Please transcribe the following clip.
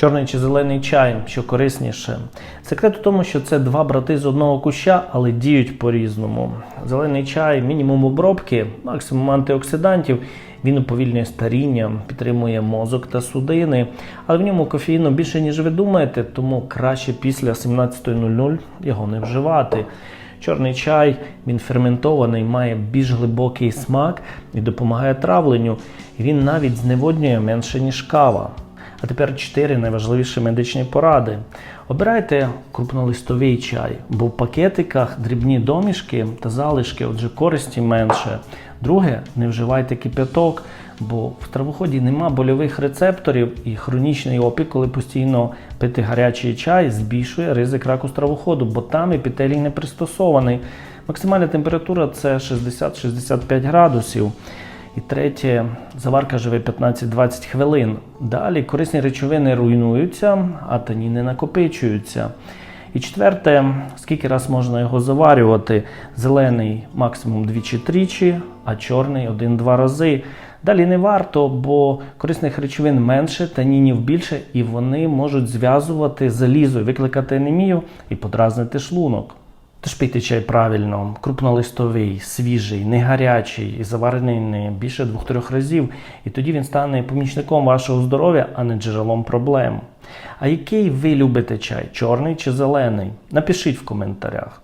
Чорний чи зелений чай, що корисніше. Секрет у тому, що це два брати з одного куща, але діють по-різному. Зелений чай, мінімум обробки, максимум антиоксидантів. Він уповільнює старіння, підтримує мозок та судини, але в ньому кофеїну більше, ніж ви думаєте, тому краще після 17.00 його не вживати. Чорний чай, він ферментований, має більш глибокий смак і допомагає травленню. Він навіть зневоднює менше, ніж кава. А тепер чотири найважливіші медичні поради. Обирайте крупнолистовий чай, бо в пакетиках дрібні домішки та залишки, отже, користі менше. Друге, не вживайте кипяток, бо в травоході нема больових рецепторів і хронічний опік, коли постійно пити гарячий чай, збільшує ризик раку стравоходу, бо там епітелій не пристосований. Максимальна температура це 60-65 градусів. І третє, заварка живе 15-20 хвилин. Далі корисні речовини руйнуються, а таніни накопичуються. І четверте, скільки раз можна його заварювати? Зелений максимум двічі-тричі, а чорний один-два рази. Далі не варто, бо корисних речовин менше, танінів більше, і вони можуть зв'язувати залізо, викликати анемію і подразнити шлунок. Тож пийте чай правильно, крупнолистовий, свіжий, не гарячий і заварений не більше двох-трьох разів, і тоді він стане помічником вашого здоров'я, а не джерелом проблем. А який ви любите чай, чорний чи зелений? Напишіть в коментарях.